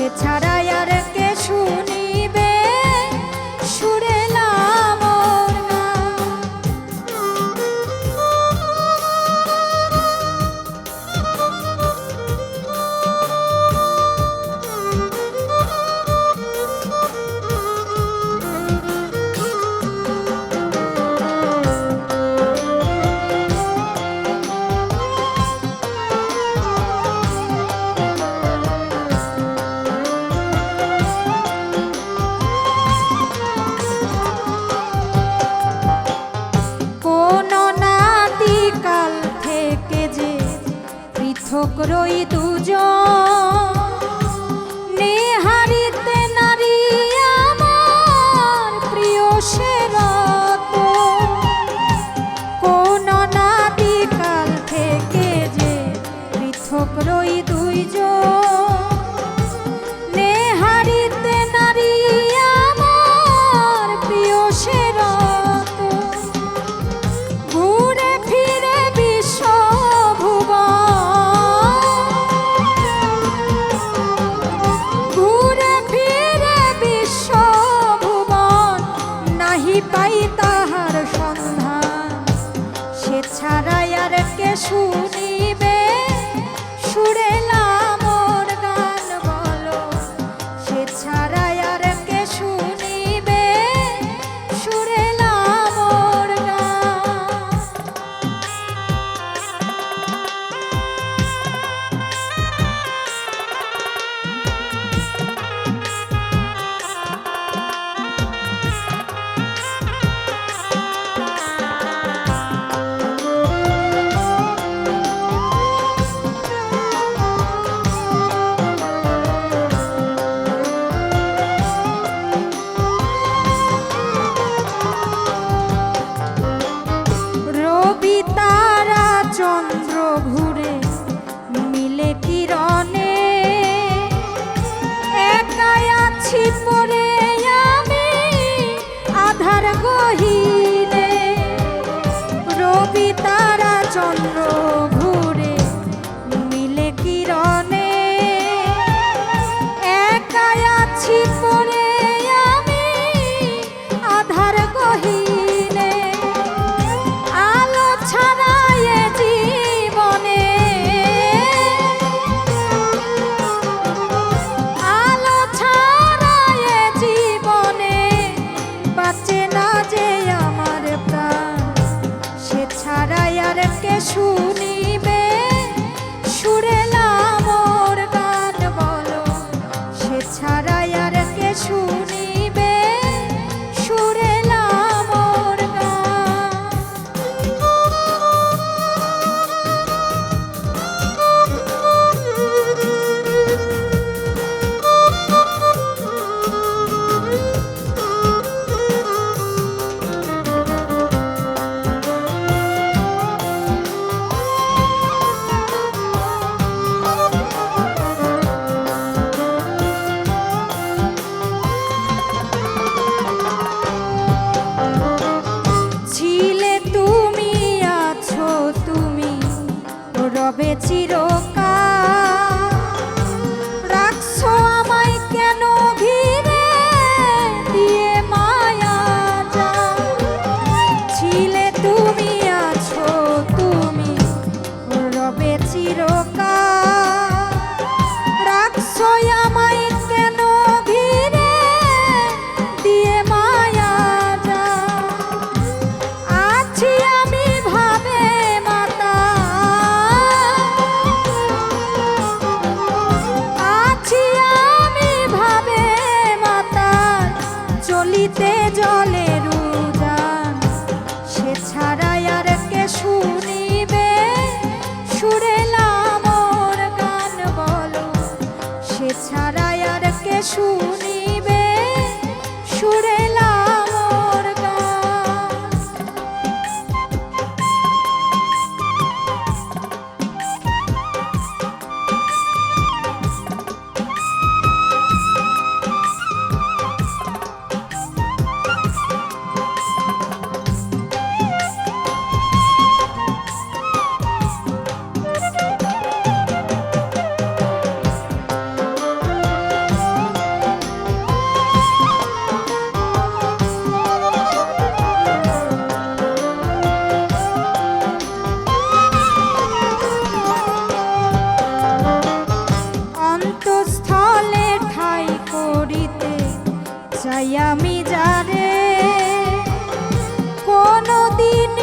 그 차라리 心糸 পাই তাহার সন্ধান। সে ছাড়াই আর কে সুর John. chiro. কোনো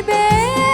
শুনিবে